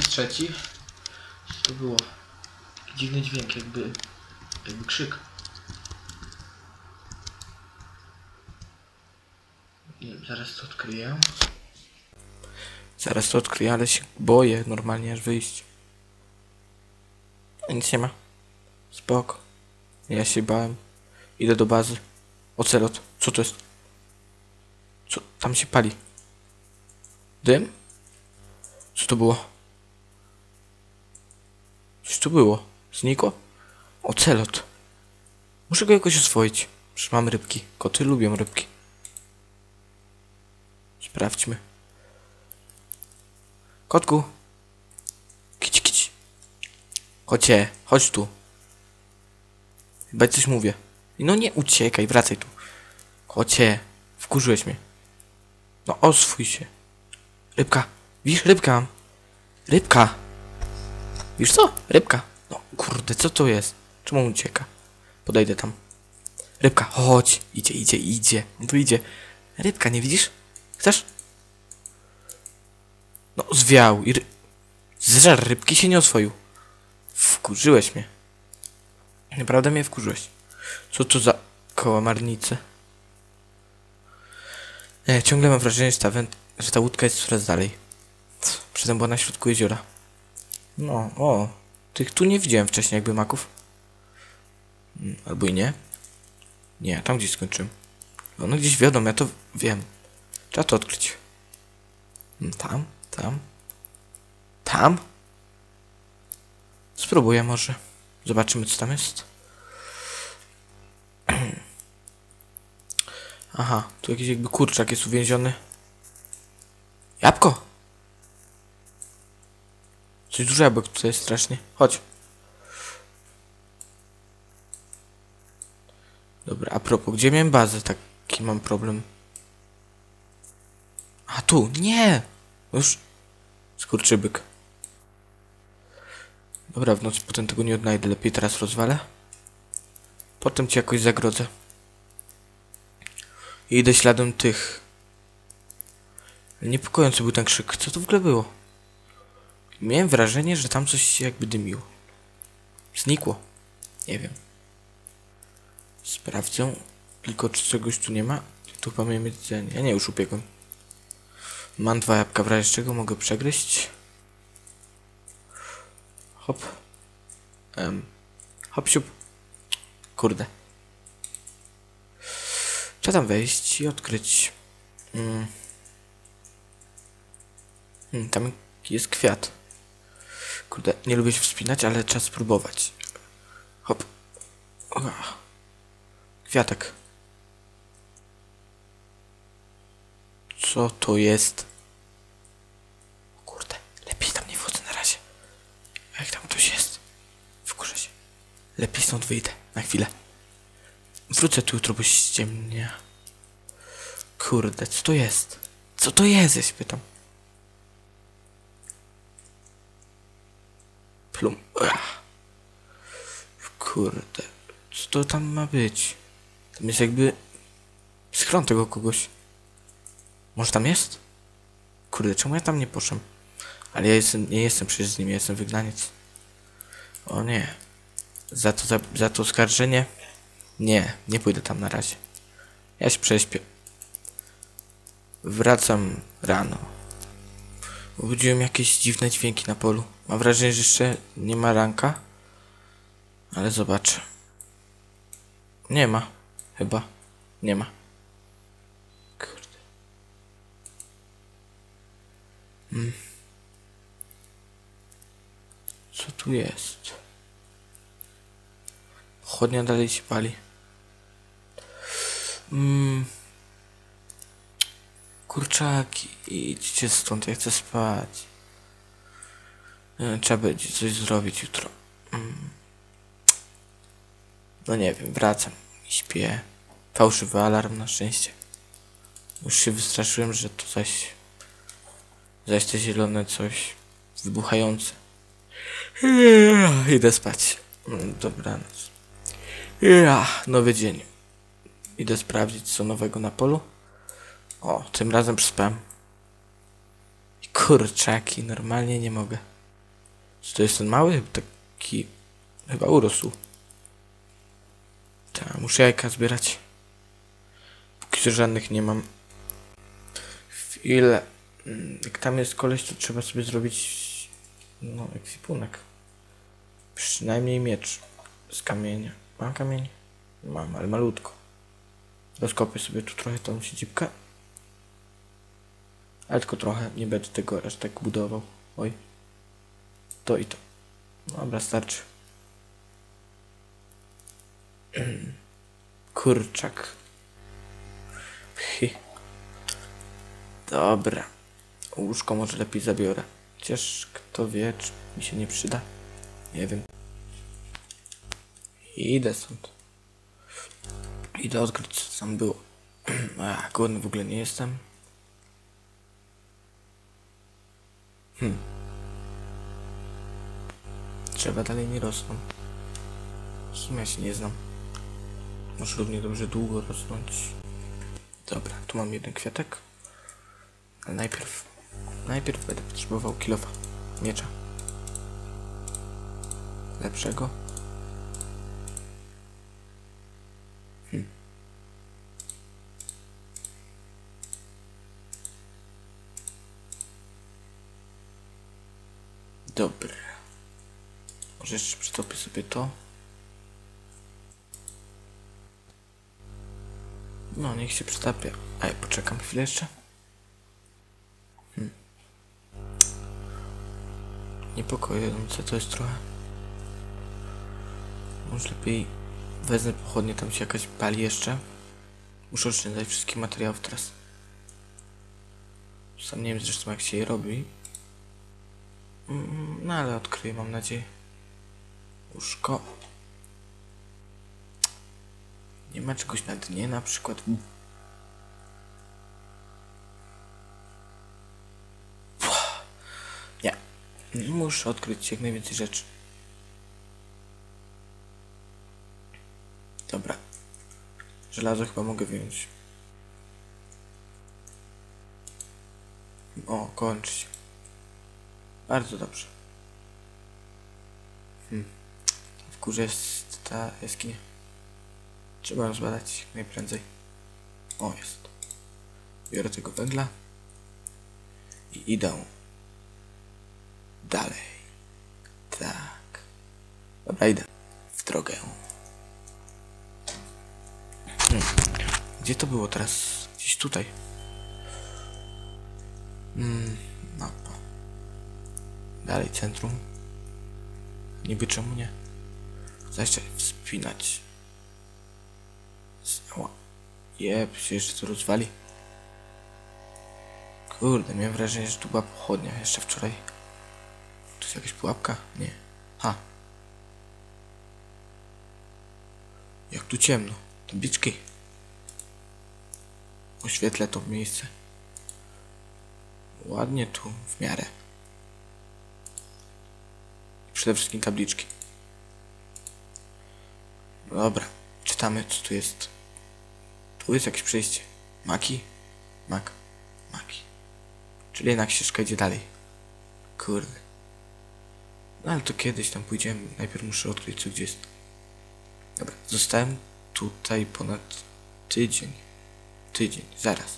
I trzeci. To było dziwny dźwięk, jakby, jakby krzyk. Nie wiem, zaraz to odkryję. Zaraz to odkryję, ale się boję normalnie aż wyjść. Nic nie ma. Spoko. Ja się bałem. Idę do bazy. Ocelot. Co to jest? Co? Tam się pali. Dym? Co to było? Coś tu było. Znikło? Ocelot. Muszę go jakoś oswoić. Przecież mam rybki. Koty lubią rybki. Sprawdźmy. Kotku. Kici, kici. Chodźcie, chodź tu. Chyba coś mówię. No nie uciekaj, wracaj tu. Kocie, wkurzyłeś mnie. No oswój się. Rybka, widzisz, rybka. Rybka. Wiesz co? Rybka. No kurde, co to jest? Czemu on ucieka? Podejdę tam. Rybka, chodź. Idzie, idzie, idzie. On tu idzie. Rybka, nie widzisz? Chcesz? No, zwiał i ry... Zżar rybki się nie oswoił. Wkurzyłeś mnie. Naprawdę mnie wkurzyłeś. Co to za kołamarnice? Nie, ciągle mam wrażenie, że ta, węd- że ta łódka jest coraz dalej. Przedtem była na środku jeziora. No, o. Tych tu nie widziałem wcześniej jakby maków. Mm, Albo i nie. Nie, tam gdzieś skończyłem. One gdzieś wiadomo, ja to wiem. Trzeba to odkryć. Mm, Tam, tam. Tam? Spróbuję może. Zobaczymy co tam jest. Aha, tu jakiś jakby kurczak jest uwięziony. Jabłko! Coś dużo tutaj jest strasznie. Chodź. Dobra, a propos, gdzie miałem bazę? Taki mam problem. A tu, nie! Już. Skurczybyk. Dobra, w nocy potem tego nie odnajdę. Lepiej teraz rozwalę. Potem ci jakoś zagrodzę. I idę śladem tych. Niepokojący był ten krzyk. Co to w ogóle było? Miałem wrażenie, że tam coś się jakby dymiło. Znikło. Nie wiem. Sprawdzę. Tylko czy czegoś tu nie ma. Tu miałem jedzenie. Ja nie, już upiekłem. Mam dwa jabłka, w razie czego mogę przegryźć. Hop. Um. Hop siup. Kurde. Trzeba tam wejść i odkryć. Mm. Mm, tam jest kwiat. Kurde, nie lubię się wspinać, ale trzeba spróbować. Hop. Kwiatek. Co to jest? Kurde, lepiej tam nie wchodzę na razie. Jak tam ktoś jest? Wkurzę się. Lepiej stąd wyjdę. Na chwilę. Wrócę tu jutro, bo ściemnia. Kurde, co to jest? Co to jest? Ja się pytam. Plum. Ach. Kurde. Co to tam ma być? Tam jest jakby... Schron tego kogoś. Może tam jest? Kurde, czemu ja tam nie poszłem? Ale ja jestem, nie jestem przecież z nim, ja jestem wygnaniec. O nie. Za to, za, za to oskarżenie? Nie, nie pójdę tam na razie. Ja się prześpię. Wracam rano. Obudziłem jakieś dziwne dźwięki na polu. Mam wrażenie, że jeszcze nie ma ranka. Ale zobaczę. Nie ma. Chyba. Nie ma. Kurde. Mm. Co tu jest? Pochodnia dalej się pali. Mm. Kurczaki, idźcie stąd, ja chcę spać. E, Trzeba będzie coś zrobić jutro. Mm. No nie wiem, wracam i śpię. Fałszywy alarm na szczęście. Już się wystraszyłem, że to zaś... Zaś te zielone coś wybuchające. Idę spać. Mm, Dobranoc. Nowy dzień. Idę sprawdzić co nowego na polu. O, tym razem przespałem. I Kurczaki, normalnie nie mogę. Czy to jest ten mały? Taki... Chyba urósł. Tak, muszę jajka zbierać. Póki co żadnych nie mam. Chwilę. Mm, Jak tam jest koleś, to trzeba sobie zrobić... No, ekwipunek. Przynajmniej miecz z kamienia. Mam kamień? Mam, ale malutko. Rozkopię sobie tu trochę tą siedzibkę. Ale tylko trochę, nie będę tego aż tak budował. Oj. To i to. Dobra, starczy. Kurczak. Pchy. Dobra. Łóżko może lepiej zabiorę. Chociaż kto wie, czy mi się nie przyda. Nie wiem. Idę stąd. Idę odkryć, co tam było. A, głodny w ogóle nie jestem. Hmm. Trzeba dalej nie rosną. W sumie się nie znam. Może równie dobrze długo rosnąć. Dobra, tu mam jeden kwiatek. Ale najpierw... Najpierw będę potrzebował kilofa. Miecza. Lepszego. Hmm. Dobra. Może jeszcze przytopię sobie to. No, niech się przytapia. Ja poczekam chwilę jeszcze. Hmm. Niepokojące to jest trochę. Może lepiej wezmę pochodnie, tam się jakaś pali jeszcze. Muszę oszczędzać wszystkich materiałów teraz. Sam nie wiem zresztą jak się je robi. Mm, No ale odkryję, mam nadzieję. Łóżko. Nie ma czegoś na dnie, na przykład. Nie. Muszę odkryć jak najwięcej rzeczy. Dobra. Żelazo chyba mogę wyjąć. O, kończy się. Bardzo dobrze. Hmm. W górze jest ta jaskinia. Trzeba ją zbadać najprędzej. O, jest. Biorę tego węgla. I idę. Dalej. Tak. Dobra, idę. W drogę. Hmm. Gdzie to było teraz? Gdzieś tutaj. Hmm, mapa. Dalej centrum. Niby czemu nie? Zaś wspinać. Ała. Jeb, się jeszcze to rozwali. Kurde, miałem wrażenie, że tu była pochodnia jeszcze wczoraj. Tu jest jakaś pułapka? Nie. Ha. Jak tu ciemno. Tabliczki. Oświetlę to miejsce. Ładnie tu, w miarę. Przede wszystkim tabliczki. Dobra, czytamy co tu jest. Tu jest jakieś przejście. Maki? Mak. Maki. Czyli jednak ścieżka idzie dalej. Kurde. No ale to kiedyś tam pójdziemy. Najpierw muszę odkryć co gdzie jest. Dobra, zostałem tutaj ponad tydzień. Tydzień, zaraz.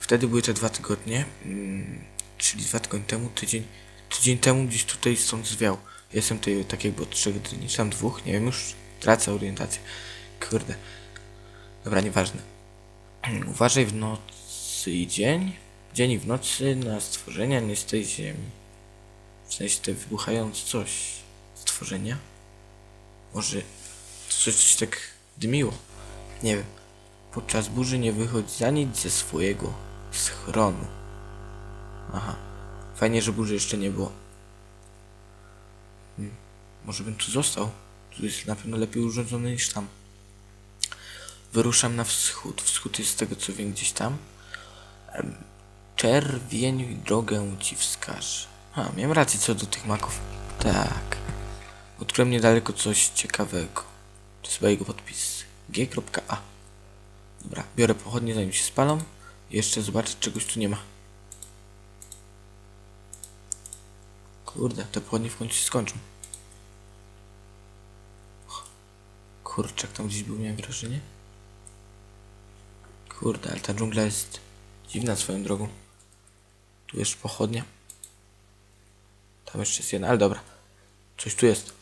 Wtedy były te dwa tygodnie, mm, czyli dwa tygodnie temu, tydzień, tydzień temu gdzieś tutaj stąd zwiał. Jestem tutaj tak jakby od trzech dni, tam dwóch, nie wiem, już tracę orientację. Kurde. Dobra, nieważne. Uważaj w nocy i dzień. Dzień i w nocy na stworzenia nie z tej ziemi. W sensie te wybuchające coś. Stworzenia? Może coś, coś tak dymiło. Nie wiem. Podczas burzy nie wychodź za nic ze swojego schronu. Aha. Fajnie, że burzy jeszcze nie było. Hmm. Może bym tu został? Tu jest na pewno lepiej urządzony niż tam. Wyruszam na wschód. Wschód jest z tego co wiem gdzieś tam. Czerwień drogę ci wskaże. A, miałem rację co do tych maków. Tak. Odkryłem niedaleko coś ciekawego. To jest jego podpis. G.A. Dobra, biorę pochodnie zanim się spalą. Jeszcze zobaczę, czegoś tu nie ma. Kurde, te płodnie w końcu się skończą. Kurczak tam gdzieś był, miałem wrażenie. Kurde, ale ta dżungla jest dziwna swoją drogą. Tu jest pochodnia. Tam jeszcze jest jedna, ale dobra. Coś tu jest.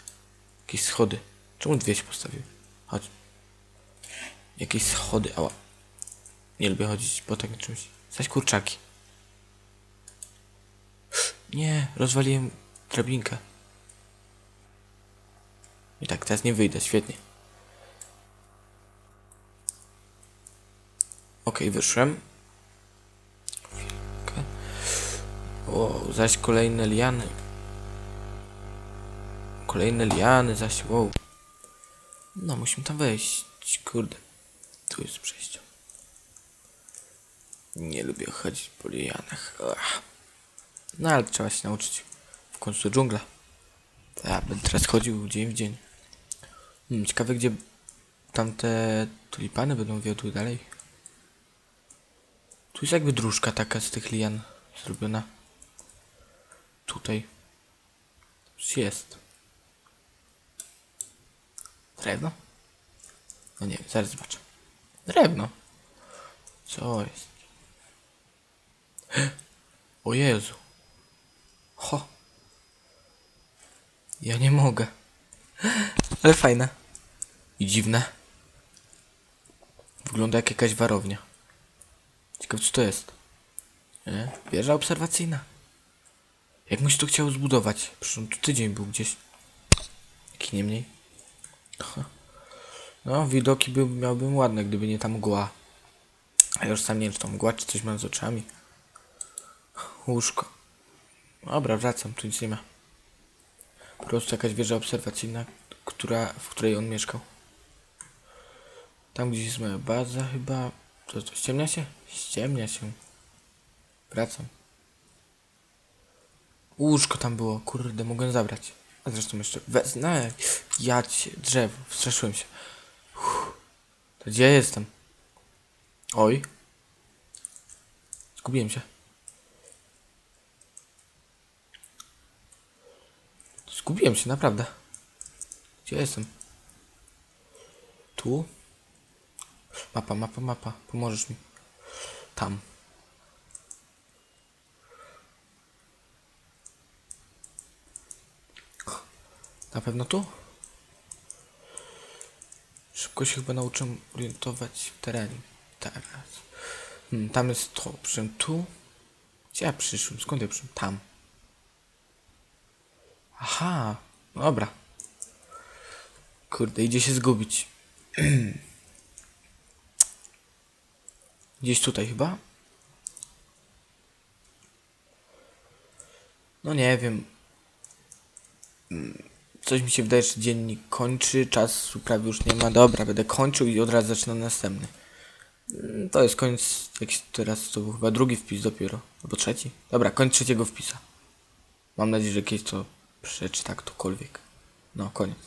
Jakieś schody. Czemu dwie się postawiły? Chodź. Jakieś schody, ała. Nie lubię chodzić po takim czymś. Zaś kurczaki. Nie, rozwaliłem drabinkę. I tak, teraz nie wyjdę, świetnie. Okej, wyszłem. Wow, zaś kolejne liany. Kolejne liany, zaś wow. No, musimy tam wejść. Kurde. Tu jest przejście. Nie lubię chodzić po lianach. Ach. No ale trzeba się nauczyć. W końcu dżungla. Ja będę teraz chodził dzień w dzień. Hmm, ciekawe gdzie tamte tulipany będą wiodły dalej. Tu jest jakby dróżka taka z tych lian zrobiona. Tutaj. Coś jest. Drewno? No nie zaraz zobaczę. Drewno. Co jest? O Jezu. Ho. Ja nie mogę. Ale fajne. I dziwne. Wygląda jak jakaś warownia. Ciekawe co to jest. Wieża obserwacyjna. Jak myś to chciał zbudować? Przecież tu tydzień był gdzieś. Jaki nie mniej. Aha. No, widoki by, miałbym ładne, gdyby nie ta mgła. A już sam nie wiem, czy to mgła, czy coś mam z oczami. Łóżko. Dobra, wracam, tu nic nie ma. Po prostu jakaś wieża obserwacyjna, która, w której on mieszkał. Tam gdzieś jest moja baza chyba. Co to, ściemnia się? Ściemnia się. Wracam. Łóżko tam było, kurde, mogłem zabrać. A zresztą jeszcze, wez, no, ja cię, drzewo, wstraszyłem się. Uff. To gdzie ja jestem? Oj. Zgubiłem się. Zgubiłem się, naprawdę. Gdzie ja jestem? Tu? Mapa, mapa, mapa. Pomożesz mi. Tam. Na pewno tu? Szybko się chyba nauczę orientować w terenie. Teraz. Hmm, tam jest to. Przyszedłem tu. Gdzie ja przyszłem? Skąd ja przyszłem? Tam. Aha. Dobra. Kurde, idzie się zgubić. Gdzieś tutaj chyba? No nie wiem. Mm, Coś mi się wydaje, że dziennik kończy, czasu prawie już nie ma. Dobra, będę kończył i od razu zaczynam następny. Mm, To jest koniec, jakiś teraz to był chyba drugi wpis dopiero, albo trzeci. Dobra, koniec trzeciego wpisa. Mam nadzieję, że kiedyś to przeczyta ktokolwiek. No, koniec.